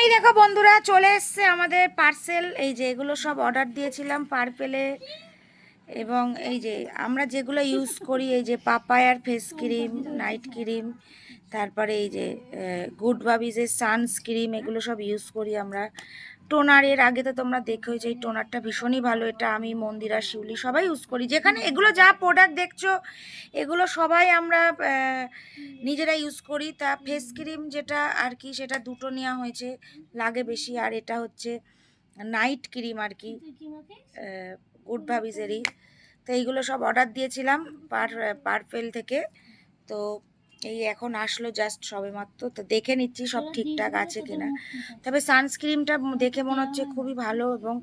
এই দেখো বন্ধুরা, চলে এসছে আমাদের পার্সেল এই যে এগুলো সব অর্ডার দিয়েছিলাম পার্পেলে এবং এই যে আমরা যেগুলো ইউজ করি, এই যে পাপায়ার ফেস ক্রিম নাইট ক্রিম তারপরে এই যে গুড বাবিজের সানস্ক্রিম এগুলো সব ইউজ করি আমরা। টোনার এর আগে তো তোমরা দেখো যে এই টোনারটা ভীষণই ভালো। এটা আমি মন্দিরা, শিউলি সবাই ইউজ করি। যেখানে এগুলো যা প্রোডাক্ট দেখছ, এগুলো সবাই আমরা নিজেরা ইউজ করি। তা ফেস ক্রিম যেটা আর কি, সেটা দুটো নেওয়া হয়েছে। লাগে বেশি। আর এটা হচ্ছে নাইট ক্রিম আর কি গুড ভাবিজেরই। তো এইগুলো সব অর্ডার দিয়েছিলাম পার পারপেল থেকে। তো এই এখন আসলো জাস্ট সবেমাত্র। তো দেখে নিচ্ছি সব ঠিকঠাক আছে কিনা। তবে সানস্ক্রিনটা দেখে মনে হচ্ছে খুবই ভালো এবং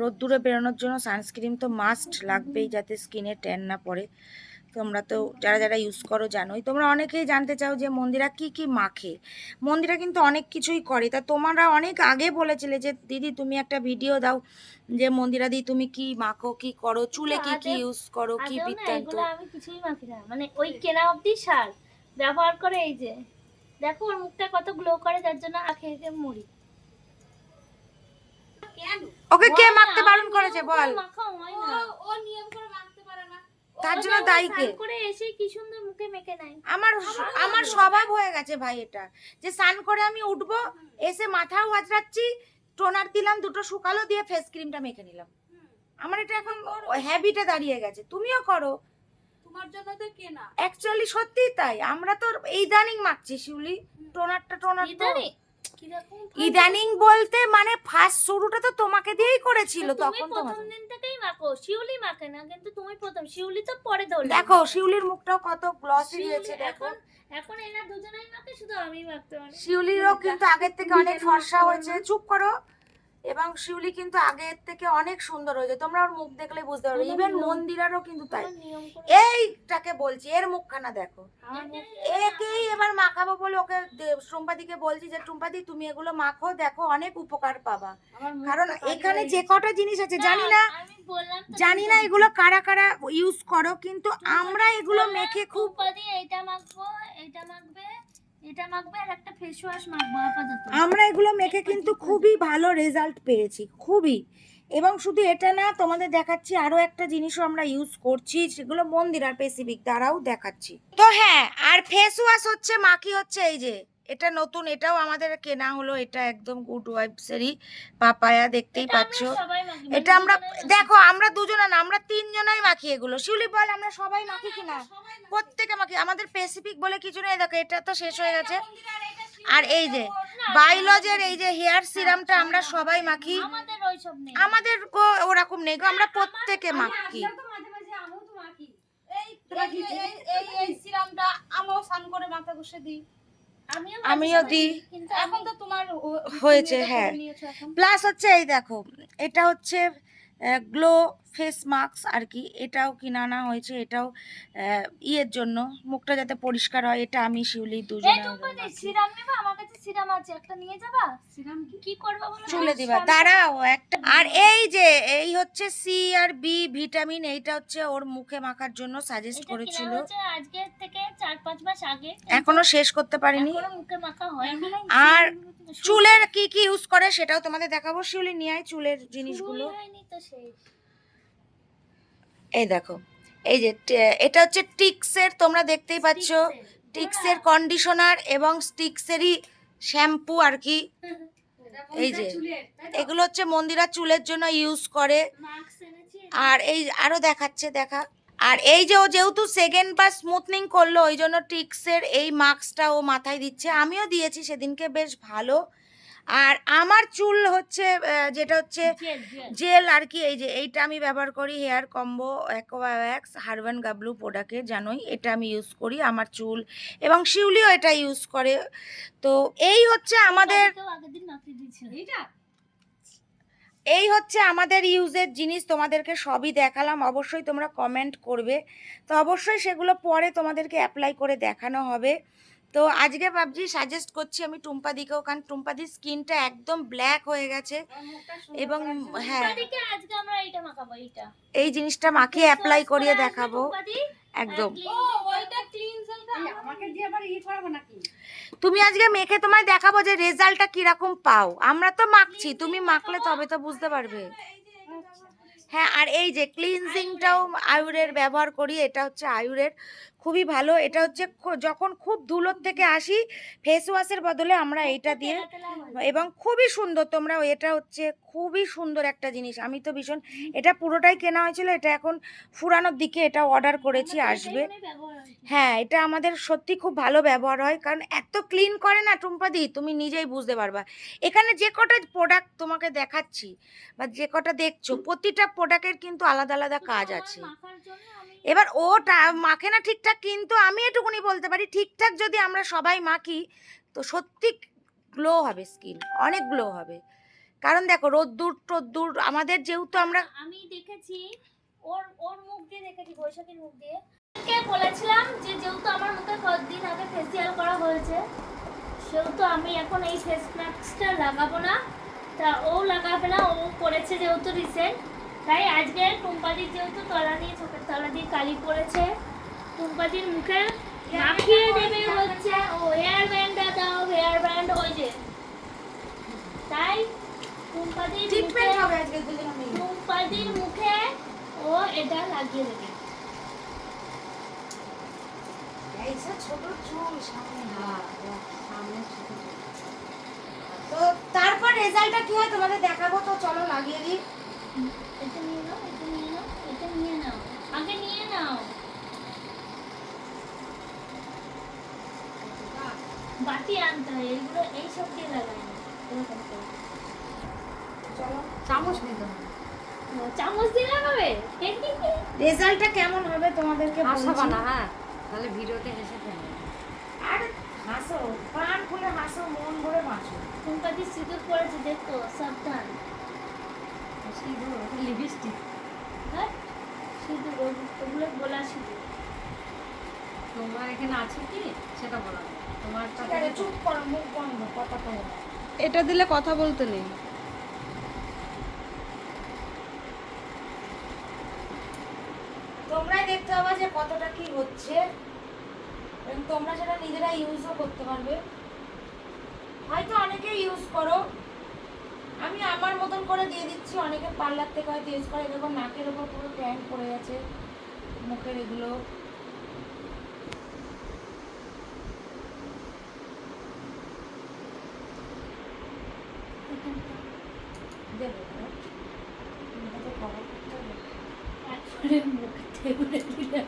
রোদ্দুরে বেরোনোর জন্য সানস্ক্রিন তো মাস্ট লাগবেই যাতে স্কিনে ট্যান না পড়ে। তোমরা তো যারা যারা ইউজ করো জানোই। তোমরা অনেকেই জানতে চাও যে মন্দিরা কি কি মাখে। মন্দিরা কিন্তু অনেক কিছুই করে। তা তোমরা অনেক আগে বলেছিলে যে দিদি তুমি একটা ভিডিও দাও যে মন্দিরা দি তুমি কি মাখো কি করো? চুলে কি কি ইউজ করো? কি বৃত্তান্ত? আমি কিছুই মাখি না। মানে ওই কেনা অবধি সার। ব্যবহার করে এই যে। দেখো ওর মুখটা কত গ্লো করে যার জন্য আখে আখে মুড়ি ওকে কে মাখতে বারণ করেছে বল। হয় ও নিয়ম করে মাখতে পারে না। তার জন্য দায়ী কে? করে এসে কি সুন্দর মুখে মেখে নেয়। আমার আমার স্বভাব হয়ে গেছে ভাই এটা। যে স্নান করে আমি উঠবো এসে মাথাও আঁচড়াচ্ছি টোনার দিলাম দুটো শুকালো দিয়ে ফেস ক্রিমটা মেখে নিলাম। আমার এটা এখন হ্যাবিটে দাঁড়িয়ে গেছে। তুমিও করো। কেনা অ্যাকচুয়ালি সত্যিই তাই। আমরা তো ইদানিং মাখছি শিউলি। টোনারটা টোনার তো ইদানিং বলতে মানে ফার্স্ট শুরুটা তো তোমাকে দিয়েই করেছিল তখন তোমার প্রথম দিন থেকেই মাখো শিউলি মাখে না কিন্তু তুমি প্রথম। শিউলি তো পরে ধরলে। দেখো শিউলির মুখটাও কত গ্লসি হয়েছে দেখো। এখন এখন এরা দুজনেই মাখে শুধু আমি মাখতে পারি। শিউলিরও কিন্তু আগের থেকে অনেক ফর্সা হয়েছে। চুপ করো। এবং শিউলি কিন্তু আগের থেকে অনেক সুন্দর হয়েছে। তোমরা ওর মুখ দেখলে বুঝতে পারবে। ইভেন মন্দিরারও কিন্তু তাই। এইটাকে বলছি এর মুখখানা দেখো। একেই এবার মাখাবো বলে ওকে দে- টুম্পাদিকে বলছি যে টুম্পাদি তুমি এগুলো মাখো দেখো অনেক উপকার পাবা। কারণ এখানে যে কটা জিনিস আছে জানি না জানি না এগুলো কারা কারা ইউজ করো কিন্তু আমরা এগুলো মেখে খুব এইটা মাখবো এইটা মাখবে এটা মাখবে আর একটা ফেস ওয়াশ মাখবো আপাতত। আমরা এগুলো মেখে কিন্তু খুবই ভালো রেজাল্ট পেয়েছি খুবই। এবং শুধু এটা না তোমাদের দেখাচ্ছি আরও একটা জিনিসও আমরা ইউজ করছি সেগুলো মন্দির আর পেসিফিক দ্বারাও দেখাচ্ছি। তো হ্যাঁ আর ফেস ওয়াশ হচ্ছে মাখি হচ্ছে এই যে। এটা নতুন এটাও আমাদের কেনা হলো এটা একদম গুড ওয়াইবসেরই পাপায়া দেখতেই পাচ্ছ। এটা মানে আমরা দেখো আমরা দুজনে না আমরা তিনজনাই মাখি এগুলো। শিউলি বল আমরা সবাই মাখি কিনা? প্রত্যেকে মাখি আমাদের পেসিফিক বলে কিছু নেই। দেখো এটা তো শেষ হয়ে গেছে। আর এই যে বাইলজের এই যে হেয়ার সিরামটা আমরা সবাই মাখি। আমাদের ওরকম নেই গো আমরা প্রত্যেকে মাখি। এই এই এই- সিরামটা আমিও স্নান করে মাথা ঘষে দিই। আমিও দিই। এখন তো তোমার হয়েছে, হ্যাঁ। প্লাস হচ্ছে এই দেখো এটা হচ্ছে গ্লো ফেস মাস্ক আর কি এটাও কিনে আনা হয়েছে এটাও ইয়ের জন্য মুখটা যাতে পরিষ্কার হয় এটা আমি শিউলি দুজন। সিরাম আছে একটা নিয়ে যাবা? সিরাম কি? কি করবা বলো? চুলে দিবা। দাঁড়াও একটা আর এই যে এই হচ্ছে সি আর বি ভিটামিন এইটা হচ্ছে ওর মুখে মাখার জন্য সাজেস্ট করেছিল। আজকে থেকে চার পাঁচ মাস আগে। এখনও শেষ করতে পারিনি। এখনও মুখে মাখা হয়নি আর চুলের কি কি ইউজ করে সেটাও তোমাদের দেখাবো। শিউলি নিয়ে আয় চুলের জিনিসগুলো। এই দেখো এই যে এটা হচ্ছে টিক্সের তোমরা দেখতেই পাচ্ছ। টিক্সের। কন্ডিশনার এবং স্টিক্সেরই শ্যাম্পু আর কি। এই যে এগুলো হচ্ছে মন্দিরা চুলের জন্য ইউজ করে। আর এই আরও দেখাচ্ছে দেখা। আর এই যে ও যেহেতু সেকেন্ড বার স্মুথনিং করল ওই জন্য টিক্সের এই মাস্কটা ও মাথায় দিচ্ছে। আমিও দিয়েছি সেদিনকে বেশ ভালো। আর আমার চুল হচ্ছে যেটা হচ্ছে জেল আর কি এই যে এইটা আমি ব্যবহার করি হেয়ার কম্বো অ্যাকোয়াক্স হারবান গাবলু প্রোডাক্টের জানোই এটা আমি ইউজ করি আমার চুল। এবং শিউলিও এটা ইউজ করে। তো এই হচ্ছে আমাদের এই হচ্ছে আমাদের ইউজের জিনিস তোমাদেরকে সবই দেখালাম। অবশ্যই তোমরা কমেন্ট করবে। তো অবশ্যই সেগুলো পরে তোমাদেরকে অ্যাপ্লাই করে দেখানো হবে। তো আজকে ভাবছি সাজেস্ট করছি আমি টুম্পাদিকেও কারণ টুম্পাদির স্কিনটা একদম ব্ল্যাক হয়ে গেছে। এবং হ্যাঁ। এই জিনিসটা মাখিয়ে অ্যাপ্লাই করিয়ে দেখাবো। একদম। আর ও ওইটা ক্লিনজারটা আমাকে দিয়ে আবার ই করাবো নাকি? তুমি আজকে মেখে তোমায় দেখাবো যে রেজাল্টটা কীরকম পাও। আমরা তো মাখছি তুমি মাখলে তবে তো বুঝতে পারবে। হ্যাঁ আর এই যে ক্লিনজিংটাও আয়ুরের ব্যবহার করি এটা হচ্ছে আয়ুরের। খুবই ভালো। এটা হচ্ছে যখন খুব ধুলোর থেকে আসি ফেস ওয়াশের বদলে আমরা এইটা দিয়ে। এবং খুবই সুন্দর তোমরা এটা হচ্ছে খুবই সুন্দর একটা জিনিস। আমি তো ভীষণ এটা পুরোটাই কেনা হয়েছিল এটা এখন ফুরানোর দিকে এটা অর্ডার করেছি আসবে। মনে হয় এটা আমাদের সত্যি খুব ভালো ব্যবহার হয় কারণ এত ক্লিন করে না টুম্পাদি তুমি নিজেই বুঝতে পারবা। এখানে যে কটা প্রোডাক্ট তোমাকে দেখাচ্ছি বা যে কটা দেখছ প্রতিটা প্রোডাক্টের কিন্তু আলাদা আলাদা কাজ আছে। এবার ওটা মাখে না ঠিকঠাক, কিন্তু আমি এটুকুনি বলতে পারি, ঠিকঠাক যদি আমরা সবাই মাখি, তো সত্যি গ্লো হবে স্কিন অনেক গ্লো হবে। কারণ দেখো, রোদ্দুর টোদ্দুর, আমাদের যেহেতু আমরা আমি দেখেছি, ওর ওর মুখ দিয়ে দেখেছি, বৈশাখীর মুখ দিয়ে। কে বলেছিলাম যে যেহেতু আমার মুখে কতদিন আগে ফেসিয়াল করা হয়েছে, সেহেতু আমি এখন এই ফেস মাস্কটা লাগাবো না। তা ও লাগাবে না, ও করেছে যেহেতু রিসেন্ট তাই আজকে টুম্পাদির যেহেতু তলা দিয়ে চোখের তলা দিয়ে কালি পড়েছে টুম্পাদির মুখে মাখিয়ে দেবে হচ্ছে ও হেয়ার ব্যান্ডটা দাও হেয়ার ব্যান্ড ওই যে। তাই টুম্পাদির মুখে ট্রিটমেন্ট হবে আজকে টুম্পাদির মুখে ও এটা লাগিয়ে দেবে। ছোট চুল সামনে সামনে ছোট তো তারপর রেজাল্টটা কি হয় তোমাদের দেখাবো তো চলো লাগিয়ে দিই এটা নিয়ে নাও এটা নিয়ে নাও এটা নিয়ে নাও আগে নিয়ে নাও বাটি আনতে হয় এগুলো এইসব দিয়ে লাগাই না এরকম করে। চলো। চামচ নিতে হবে চামচ দিয়ে লাগাবে? রেজাল্টটা কেমন হবে তোমাদেরকে হাসাবা বলছি? না হ্যাঁ। তাহলে ভিডিওতে হেসে ফেলবে আর হাসো প্রাণ খুলে হাসো মন ভরে হাসো টুম্পাদি সিঁদুর পড়েছে দেখো সাবধান। লিপস্টিক হ্যাঁ সিঁদুর ওগুলো- ওগুলো গোলা সিঁদুর। তোমার এখানে আছে কি? সেটা বলা। এটা দিলে কথা বলতে নেই। তোমরাই দেখতে পাবা যে কতটা কি হচ্ছে। এবং তোমরা সেটা নিজেরা ইউজও করতে পারবে। হয়তো অনেকে ইউজ করো। আমি আমার মতন করে দিয়ে দিচ্ছি অনেকে পার্লার থেকে হয়তো ইউজ করে। এরকম নাকের উপর পুরো ট্যাঙ্ক পড়ে গেছে মুখের এগুলো দেবো না? এটা তো cover করতে হবে। একবারে মুখে ঠেকুরে দিলে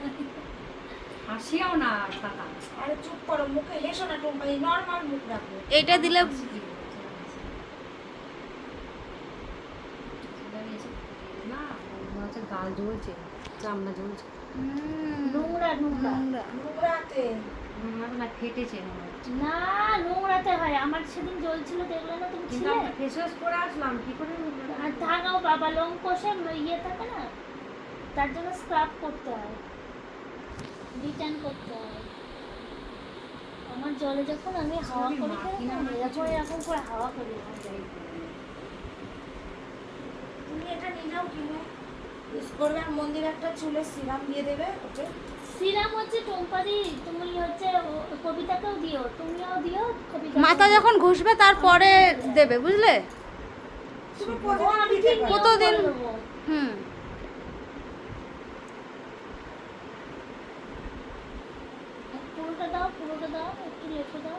হাসিও না টাকা আরে চুপ করো মুখে হেসো না টুম্পাই নর্মাল মুখ রাখো। এটা দিলে গাল জ্বলছে চামড়া জ্বলছে। নোংরা নোংরা। নোংরাতে। না ফেটেছে না নোংরাতে হয়। আমার সেদিন জ্বলছিল দেখলে না তুমি ছিলে? আমরা ফেস ওয়াশ করে আসলাম কি করে? আর থাকাও বাবা লোম কষে ইয়ে থাকে না তার জন্য স্ক্রাব করতে হয়। রিটার্ন করতে হয়। আমার জলে যখন আমি হাওয়া করি এরকম এরকম করে হাওয়া করি। তুমি এটা নিজেও কিনে। ইউজ করবে আর মন্দির একটা চুলের সিরাম দিয়ে দেবে ওকে। সিরাম হচ্ছে টম্পাদি তুমি হচ্ছে কবিতাকেও দিও তুমিও দিও কবিতা মাথা যখন ঘষবে তারপরে দেবে বুঝলে? কতদিন- হুম পুরোটা দাও পুরোটা দাও একটু লেখে দাও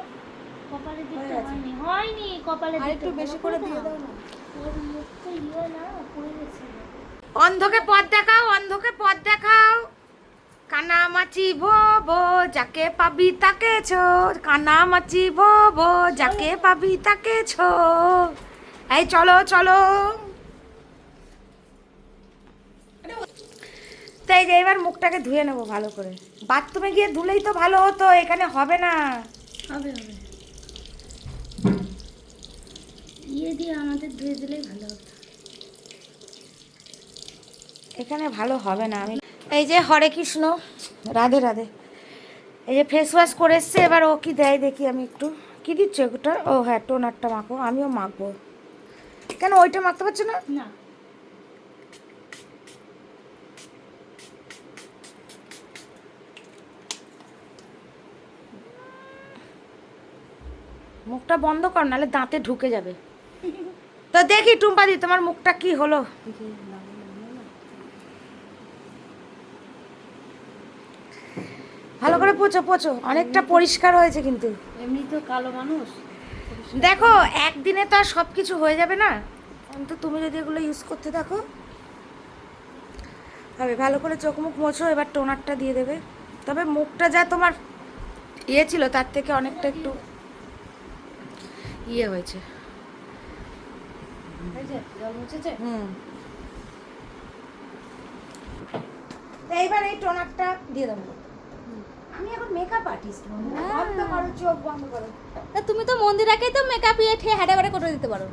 কপালে দিতে হয়ে গেছে। হয়নি কপালে একটু বেশি করে দিয়ে দাও না। ওর মুখটা ইয়ে না পুড়ে গেছে। অন্ধকে পথ দেখাও অন্ধকে পথ দেখাও। কানামাচি ভব যাকে পাবি তাকে ছো। কানামাচি ভব যাকে পাবি তাকে ছো। এই চলো চলো। তো এই যে এবার মুখটাকে ধুয়ে নেব ভালো করে। বাথরুমে গিয়ে ধুলেই তো ভালো হতো এখানে হবে না। হবে হবে। ইয়ে দিয়ে আমাদের ধুয়ে দিলেই ভালো হতো এখানে ভালো হবে না আমি এই যে হরে কৃষ্ণ রাধে রাধে। এই যে ফেস ওয়াশ করে এসছে এবার ও কি দেয় দেখি আমি একটু। কি দিচ্ছে ওটা? ও হ্যাঁ টোনারটা মাখো আমিও মাখবো। কেন ওইটা মাখতে পারছ না? না। মুখটা বন্ধ কর নাহলে দাঁতে ঢুকে যাবে। তো দেখি টুম্পাদি তোমার মুখটা কি হলো? ভালো করে পোছো পোছো অনেকটা পরিষ্কার হয়েছে কিন্তু। এমনি তো কালো মানুষ। দেখো একদিনে তো আর সব কিছু হয়ে যাবে না। কিন্তু তুমি যদি এগুলো ইউজ করতে থাকো। হবে ভালো করে চোখ মুখ মোছো এবার টোনারটা দিয়ে দেবে। তবে মুখটা যা তোমার ইয়ে ছিল তার থেকে অনেকটা একটু ইয়ে হয়েছে হয়েছে জল মুছেছে হুম এইবার এই টোনারটা দিয়ে দেবো। আমি এখন মেকআপ আর্টিস্ট বন্ধ। করো চোখ বন্ধ করো। তা তুমি তো মন্দিরাকেই তো মেকআপ ইয়ে ঠে হাঁটা করে করে দিতে পারো।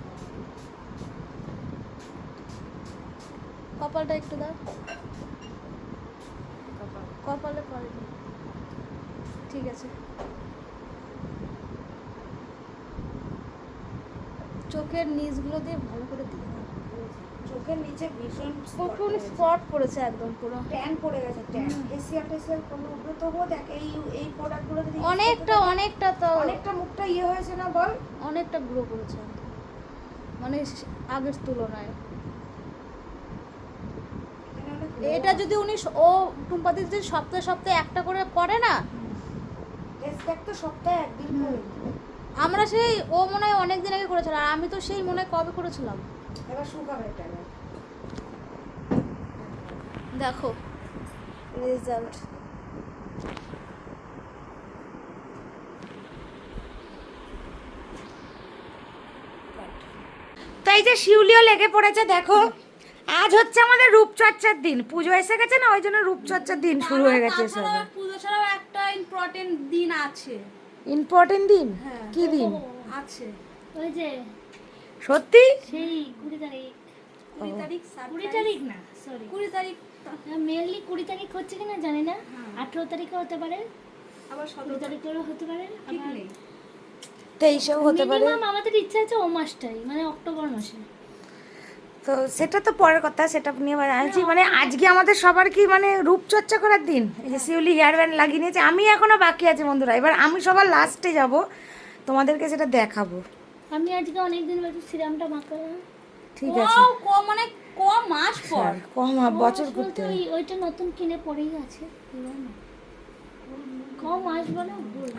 কপালটা একটু দাও। কপালে। পরে ঠিক আছে। চোখের নিচগুলো দিয়ে ভালো করে দিও। চোখের নিচে ভীষণ প্রচুর স্পট পড়েছে একদম পুরো। ট্যান পড়ে গেছে ট্যান এসিয়া টেসিয়ার কোনো উপরে তবুও দেখ এই এই প্রোডাক্টগুলো অনেকটা অনেকটা তো অনেকটা মুখটা ইয়ে হয়েছে না বল? অনেকটা গ্রো করেছে। মানে আগের তুলনায়। এটা যদি উনি ও টুম্পাদি যদি সপ্তাহে সপ্তাহে একটা করে করে না? টেস্ট তো সপ্তাহে একদিন করে। আমরা সেই ও মনে হয় অনেক দিন আগে করেছিল আর আমি তো সেই মনে হয় কবে করেছিলাম। এবার শুকাবে এটা দেখো। রেজাল্ট তো এই যে শিউলিও লেগে পড়েছে দেখো। আজ হচ্ছে আমাদের রূপচর্চার দিন। পুজো এসে গেছে না? ওই জন্য রূপচর্চার দিন শুরু হয়ে গেছে পুজো ছাড়াও একটা ইম্পর্টেন্ট দিন আছে। ইম্পর্টেন্ট দিন? হ্যাঁ। কি দিন? আছে। ওই যে সত্যি? সেই কুড়ি তারিখ। কুড়ি তারিখ কুড়ি তারিখ না সরি কুড়ি তারিখ মেনলি কুড়ি তারিখ হচ্ছে কিনা জানি না। আঠেরো তারিখে হতে পারে। আবার কুড়ি তারিখেও হতে পারে ঠিক নেই। তেইশেও হতে পারে। মিনিমাম আমাদের ইচ্ছা আছে ও মাসটাই মানে অক্টোবর মাসে। তো সেটা তো পরের কথা সেটা নিয়ে আছি মানে আজকে আমাদের সবার কি মানে রূপচর্চা করার দিন? এই যে শিউলি হেয়ার ব্যান্ড লাগিয়ে নিয়েছে আমি এখনও বাকি আছে বন্ধুরা। এবার আমি সবার লাস্টে যাব তোমাদেরকে সেটা দেখাবো। আমি আজকে অনেকদিন বাদে সিরামটা মাখালাম ঠিক আছে। ও ক মানে ক মাস পর? কম বছর ওই ওইটা নতুন কিনে পড়েই আছে। কম আসব না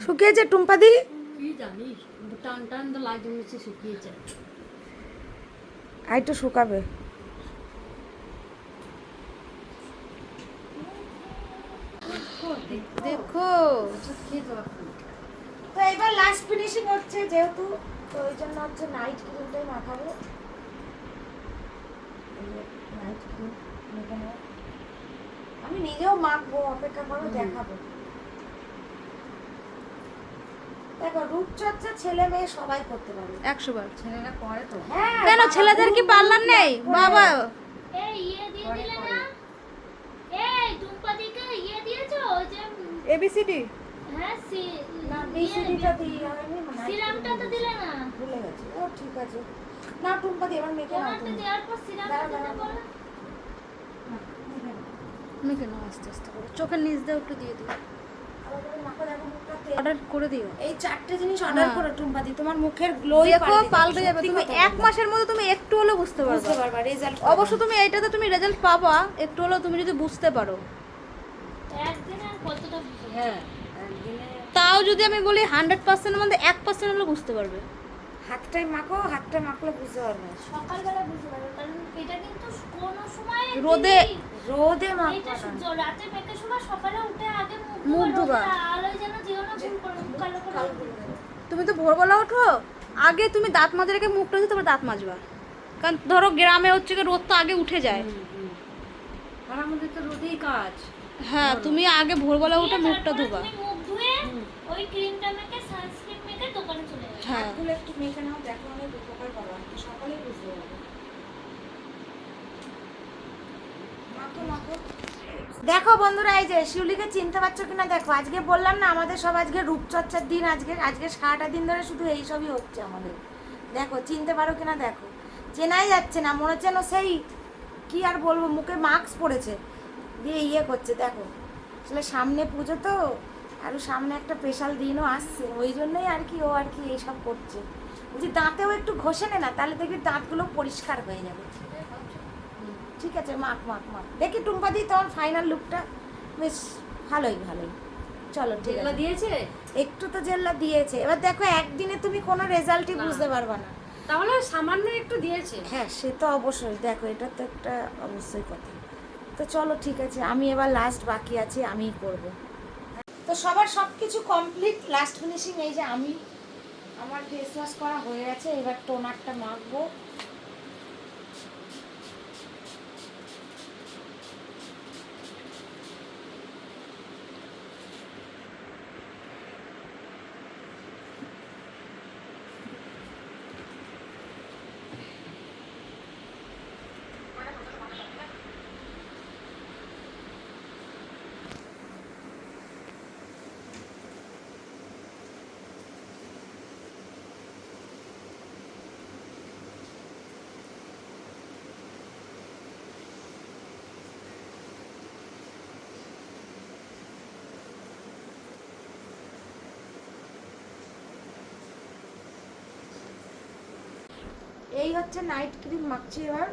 শুকিয়েছে টুম্পাদি কি জানিস টান টান তো লাগে হচ্ছে শুকিয়েছে। আর একটু শুকাবে। দেখো তো এবার লাস্ট ফিনিশিং হচ্ছে যেহেতু তো ওই জন্য হচ্ছে নাইট ক্রিমটাই মাখাবো। নাইট ক্রিম আমি নিজেও মাখবো অপেক্ষা করো দেখাবো। দেখো রূপচর্চা ছেলে মেয়ে সবাই করতে পারে একশো বার। ছেলেরা করে তো। হ্যাঁ কেন? ছেলেদের কি পার্লার নেই? বাবা। এই ইয়ে দিয়ে দিলে না? এই টুম্পাদিকে ইয়ে দিয়েছ? যে এবিসিডি হ্যাঁ সি না বিসিডিটা দিয়ে হয়নি night সিরামটা তো দিলে না? ভুলে গেছি। ও ঠিক আছে। না টুম্পাদি এবার মেখে নাও আস্তে আস্তে করে। চোখের নিচ দিয়ে একটু দিয়ে দিও। মাখো, অর্ডার করে দিও। এই চারটে জিনিস অর্ডার হ্যাঁ। করো টুম্পাদি তোমার মুখের গ্লো দেখো পাল্টে যাবে তুমি এক মাসের মধ্যে তুমি একটু হলেও বুঝতে পারবে। বুঝতে পারবা রেজাল্ট অবশ্য তুমি এইটাতে তুমি রেজাল্ট পাবা একটু হলেও তুমি যদি বুঝতে পারো। একদিনে আর কতটা? হ্যাঁ তাও যদি আমি বলি হান্ড্রেড পার্সেন্টের মধ্যে এক পার্সেন্ট হলেও বুঝতে পারবে। হাতটাই মাখো হাতটা মাখলে বুঝতে পারবে। সকালবেলা বুঝতে পারবে কারণ এটা কিন্তু কোনো সময় রোদে- রোদে মাখো রাতে মেঘের সময় সকালে উঠে আগে মুখ মুখ ধোবা, ধোবা। আলোয় তুমি তো ভোরবেলা ওঠো। আগে তুমি দাঁত মাজে রেখে মুখটা দিয়ে তারপর দাঁত মাজবা। কারণ ধরো গ্রামে হচ্ছে কি রোদ তো আগে উঠে যায়। আর আমাদের তো রোদেই কাজ। হ্যাঁ তুমি আগে ভোরবেলা উঠে মুখটা ধোবা। মুখ ধুয়ে ওই ক্রিমটা মেখে সানস্ক্রিন মেখে দোকানে চলে যাবে। হ্যাঁ। একটু মেখে নাও দেখো অনেক উপকার পাবা সকালেই বুঝতে পারবে। মাখো মাখো। দেখো বন্ধুরা, এই যে শিউলিকে চিনতে পারছ কিনা দেখো, আজকে বললাম না, আমাদের সব আজকে রূপচর্চার দিন, আজকে আজকে সারাটা দিন ধরে শুধু এই সবই হচ্ছে আমাদের। দেখো, চিনতে পারো কিনা দেখো। চেনাই যাচ্ছে না, মনে হচ্ছে সেই, কি আর বলব, মুখে মাস্ক পড়েছে, দিয়ে ইয়ে করছে, দেখো। আসলে সামনে পুজো তো আরও সামনে একটা স্পেশাল দিনও আসছে, ওই জন্যই আর কি ও আর কি এইসব করছে। বলছি, দাঁতেও একটু ঘষে নে না, তাহলে দেখবি দাঁতগুলো পরিষ্কার হয়ে যাবে। ঠিক আছে মাখ মাখ মাখ। দেখি টুম্পা দি তোমার ফাইনাল লুকটা বেশ ভালোই ভালোই। চলো ঠিক আছে। দিয়েছে? একটু তো জেল্লা দিয়েছে। এবার দেখো একদিনে তুমি কোনো রেজাল্টই বুঝতে পারবে না। তাহলে সামান্য একটু দিয়েছে। হ্যাঁ সে তো অবশ্যই। দেখো এটা তো একটা অবশ্যই কথা। তো চলো ঠিক আছে। আমি এবার লাস্ট বাকি আছে আমিই করব। তো সবার সব কিছু কমপ্লিট লাস্ট ফিনিশিং এই যে আমি আমার ফেস ওয়াশ করা হয়ে গেছে। এবার টোনারটা মাখবো। এই হচ্ছে নাইট ক্রিম মাখছি এবার।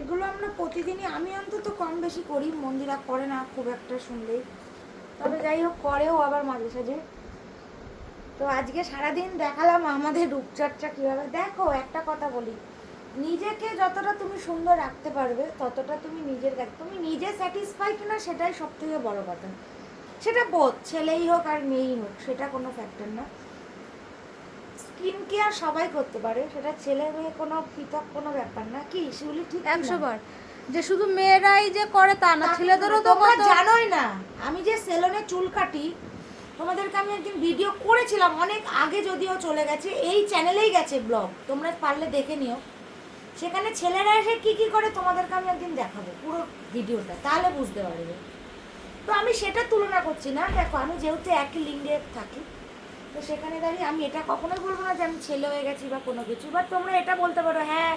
এগুলো আমরা প্রতিদিনই, আমি অন্তত কম বেশি করি, মন্দিরা করে না খুব একটা শুনলেই। তবে যাই হোক, করেও আবার মাঝে সাঝে। তো আজকে সারাদিন দেখালাম আমাদের রূপচর্চা কীভাবে। দেখো, একটা কথা বলি, নিজেকে যতটা তুমি সুন্দর রাখতে পারবে, ততটা তুমি নিজের কাছে তুমি নিজে স্যাটিসফাই কিনা সেটাই সব থেকে বড় কথা। সেটা বোধ ছেলেই হোক আর মেয়েই হোক, সেটা কোনো ফ্যাক্টর না। স্কিন কেয়ার সবাই করতে পারে সেটা ছেলে মেয়ে কোনো পৃথক কোনো ব্যাপার না কি? শিউলি ঠিক একশো বার। যে শুধু মেয়েরাই যে করে তা না ছেলেদেরও তো তোমরা জানোই না। আমি যে সেলনে চুল কাটি তোমাদেরকে আমি একদিন ভিডিও করেছিলাম অনেক আগে যদিও চলে গেছে এই চ্যানেলেই গেছে ব্লগ তোমরা পারলে দেখে নিও। সেখানে ছেলেরা এসে কি কি করে তোমাদেরকে আমি একদিন দেখাবো পুরো ভিডিওটা তাহলে বুঝতে পারবে। তো আমি সেটা তুলনা করছি না। দেখো আমি যেহেতু একই লিঙ্গে থাকি তো সেখানে দাঁড়িয়ে আমি এটা কখনোই বলব না যে আমি ছেলে হয়ে গেছি বা কোনো কিছু। বাট তোমরা এটা বলতে পারো হ্যাঁ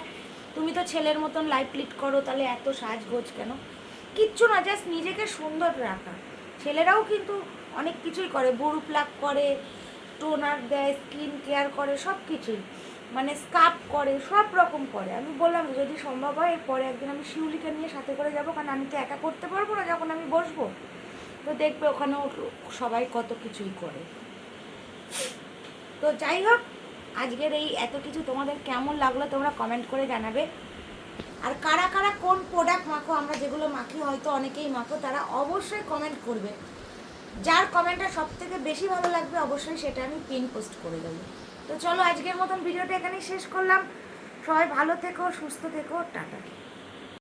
তুমি তো ছেলের মতন লাইফ লিড করো, তাহলে এত সাজগোজ কেন? কিচ্ছু না জাস্ট নিজেকে সুন্দর রাখা। ছেলেরাও কিন্তু অনেক কিছুই করে বুড়ু প্লাক করে টোনার দেয় স্কিন কেয়ার করে, সব কিছুই। মানে স্কাপ করে, সব রকম করে। আমি বললাম, যদি সম্ভব হয় এরপরে একদিন আমি শিউলিকে নিয়ে সাথে করে যাব, কারণ আমি তো একা করতে পারব না যখন আমি বসবো। তো দেখবে ওখানেও সবাই কত কিছুই করে। তো যাই হোক, আজকের এই এত কিছু তোমাদের কেমন লাগল তোমরা কমেন্ট করে জানাবে। আর কারা কারা কোন প্রোডাক্ট মাখো, আমরা যেগুলো মাখি হয়তো অনেকেই মাখো, তারা অবশ্যই কমেন্ট করবে। যার কমেন্টটা সব থেকে বেশি ভালো লাগবে, অবশ্যই সেটা আমি পিন পোস্ট করে দেবো। তো চলো, আজকের মতন ভিডিওটা এখানেই শেষ করলাম। সবাই ভালো থেকো, সুস্থ থেকো, টাটা।